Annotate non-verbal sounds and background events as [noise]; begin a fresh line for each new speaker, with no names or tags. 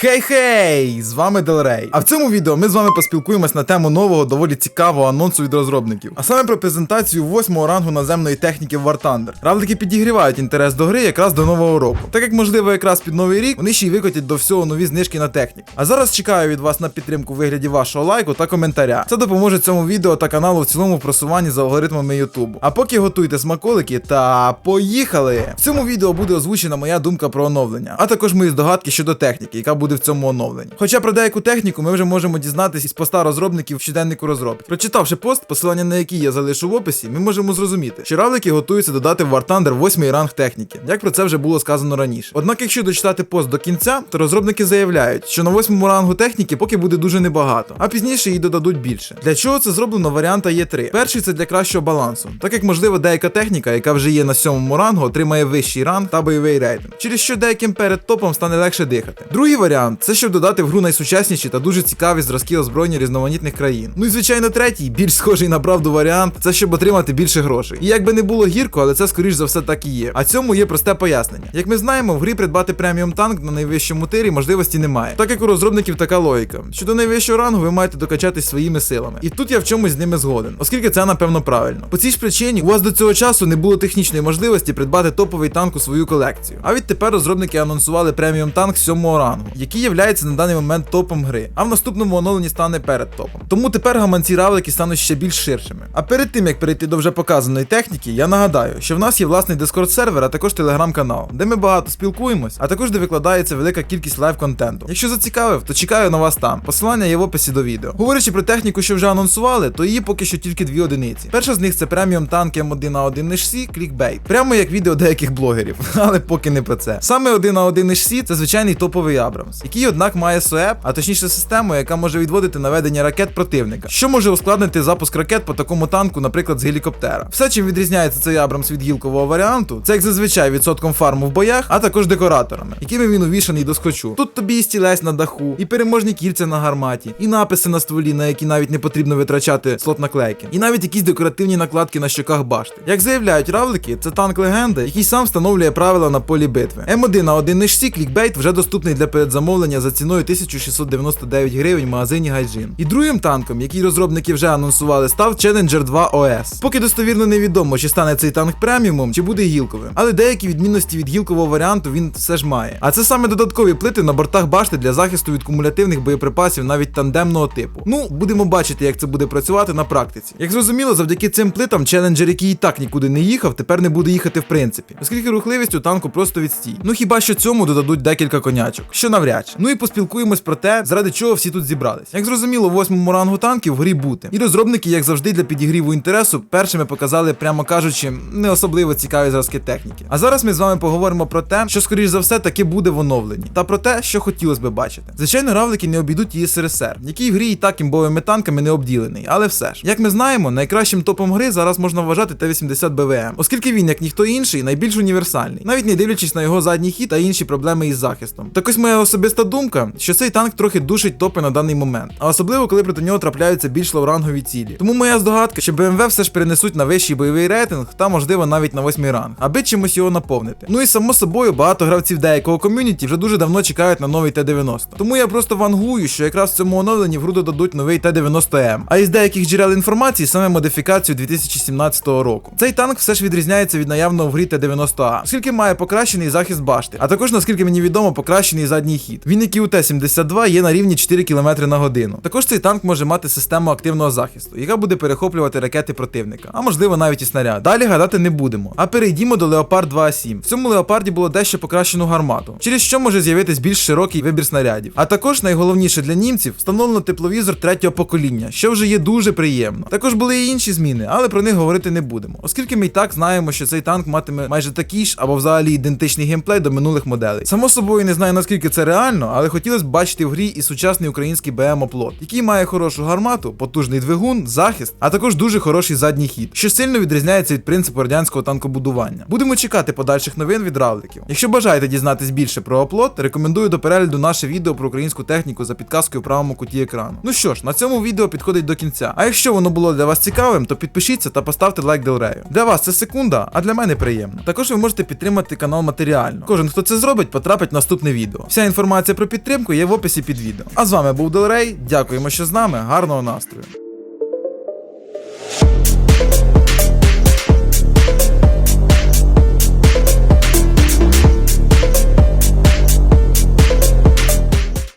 Хей-хей! З вами Делрей. А в цьому відео ми з вами поспілкуємось на тему нового доволі цікавого анонсу від розробників. А саме про презентацію восьмого рангу наземної техніки War Thunder. Равлики підігрівають інтерес до гри якраз до нового року. Так як можливо якраз під новий рік вони ще й викотять до всього нові знижки на техніку. А зараз чекаю від вас на підтримку вигляді вашого лайку та коментаря. Це допоможе цьому відео та каналу в цілому в просуванні за алгоритмами Ютубу. А поки готуйте смаколики та поїхали! В цьому відео буде озвучена моя думка про оновлення, а також мої здогадки щодо техніки, яка буде в цьому оновленні. Хоча про деяку техніку ми вже можемо дізнатися із поста розробників в щоденнику розробки. Прочитавши пост, посилання на який я залишу в описі, ми можемо зрозуміти, що равлики готуються додати в War Thunder 8 ранг техніки, як про це вже було сказано раніше. Однак, якщо дочитати пост до кінця, то розробники заявляють, що на 8 рангу техніки поки буде дуже небагато, а пізніше її додадуть більше. Для чого це зроблено варіанта Є3? Перший це для кращого балансу, так як можливо деяка техніка, яка вже є на 7 рангу, отримає вищий ранг та бойовий рейтинг, через що деяким перед топом стане легше дихати. Другий варіант це щоб додати в гру найсучасніші та дуже цікаві зразки озброєння різноманітних країн. Ну і звичайно, третій, більш схожий на правду варіант, це щоб отримати більше грошей. І як би не було гірко, але це скоріш за все так і є. А цьому є просте пояснення. Як ми знаємо, в грі придбати преміум танк на найвищому тирі можливості немає, так як у розробників така логіка. що до найвищого рангу ви маєте докачатись своїми силами. І тут я в чомусь з ними згоден, оскільки це напевно правильно. По цій ж причині у вас до цього часу не було технічної можливості придбати топовий танк у свою колекцію. А відтепер розробники анонсували преміум танк 7 рангу, який є на даний момент топом гри, а в наступному оновленні стане перед топом. Тому тепер гаманці равлики стануть ще більш ширшими. А перед тим як перейти до вже показаної техніки, я нагадаю, що в нас є власний Discord сервер, а також телеграм-канал, де ми багато спілкуємось, а також де викладається велика кількість лайв-контенту. Якщо зацікавив, то чекаю на вас там. Посилання є в описі до відео. Говорячи про техніку, що вже анонсували, то її поки що тільки дві одиниці. Перша з них це преміум танк М1 на 1 HC Clickbait. Прямо як відео деяких блогерів, [laughs] але поки не про це. Саме 1 на 1 HC це звичайний топовий Абрамс, який, однак, має СОЕП, а точніше систему, яка може відводити наведення ракет противника, що може ускладнити запуск ракет по такому танку, наприклад, з гелікоптера. Все, чим відрізняється цей Абрамс від гілкового варіанту, це як зазвичай відсотком фарму в боях, а також декораторами, якими він увішаний до скотчу. Тут тобі і стілець на даху, і переможні кільця на гарматі, і написи на стволі, на які навіть не потрібно витрачати слот наклейки, і навіть якісь декоративні накладки на щоках башти. Як заявляють равлики, це танк легенда, який сам встановлює правила на полі битви. М1 на 1 HC клікбейт вже доступний для передзамовлення за ціною 1699 гривень в магазині Гайджин. І другим танком, який розробники вже анонсували, став Challenger 2 OS. Поки достовірно невідомо, чи стане цей танк преміумом, чи буде гілковим. Але деякі відмінності від гілкового варіанту він все ж має. А це саме додаткові плити на бортах башти для захисту від кумулятивних боєприпасів навіть тандемного типу. Ну, будемо бачити, як це буде працювати на практиці. Як зрозуміло, завдяки цим плитам Challenger, який і так нікуди не їхав, тепер не буде їхати в принципі, оскільки рухливість у танку просто відстій. Ну хіба що цьому додадуть декілька конячок, що навряд чи. Ну і поспілкуємось про те, заради чого всі тут зібрались. Як зрозуміло, восьмому рангу танків в грі бути. І розробники, як завжди, для підігріву інтересу, першими показали, прямо кажучи, не особливо цікаві зразки техніки. А зараз ми з вами поговоримо про те, що скоріш за все таки буде в оновленні, та про те, що хотілося би бачити. Звичайно, равлики не обійдуть її СРСР, який в грі і так імбовими танками не обділений, але все ж, як ми знаємо, найкращим топом гри зараз можна вважати Т-80 БВМ, оскільки він, як ніхто інший, найбільш універсальний, навіть не дивлячись на його задній хід та інші проблеми із захистом. Так ось моя особиста думка, що цей танк трохи душить топи на даний момент, а особливо коли проти нього трапляються більш лоурангові цілі. Тому моя здогадка, що БМВ все ж перенесуть на вищий бойовий рейтинг та, можливо, навіть на восьмий ранг, аби чимось його наповнити. Ну і само собою багато гравців деякого ком'юніті вже дуже давно чекають на новий Т-90. Тому я просто вангую, що якраз в цьому оновленні в гру додадуть новий Т-90М. А із деяких джерел інформації саме модифікацію 2017 року. Цей танк все ж відрізняється від наявного в грі Т-90А, оскільки має покращений захист башти, а також, наскільки мені відомо, покращений задній хід. Він, як і у Т-72, є на рівні 4 км на годину. Також цей танк може мати систему активного захисту, яка буде перехоплювати ракети противника, а можливо навіть і снаряд. Далі гадати не будемо. А перейдімо до Leopard 2A7. В цьому леопарді було дещо покращену гармату, через що може з'явитись більш широкий вибір снарядів. А також найголовніше для німців встановлено тепловізор третього покоління, що вже є дуже приємно. Також були і інші зміни, але про них говорити не будемо, оскільки ми і так знаємо, що цей танк матиме майже такий ж або взагалі ідентичний геймплей до минулих моделей. Само собою не знаю наскільки це реально, але хотілося б бачити в грі і сучасний український БМ оплот, який має хорошу гармату, потужний двигун, захист, а також дуже хороший задній хід, що сильно відрізняється від принципу радянського танкобудування. Будемо чекати подальших новин від равликів. Якщо бажаєте дізнатись більше про оплот, рекомендую до перегляду наше відео про українську техніку за підказкою в правому куті екрану. Ну що ж, на цьому відео підходить до кінця. А якщо воно було для вас цікавим, то підпишіться та поставте лайк Делрею. Для вас це секунда, а для мене приємно. Також ви можете підтримати канал матеріально. Кожен, хто це зробить, потрапить в наступне відео. Вся інформація. Інформація про підтримку є в описі під відео. А з вами був Делрей. Дякуємо, що з нами. Гарного настрою.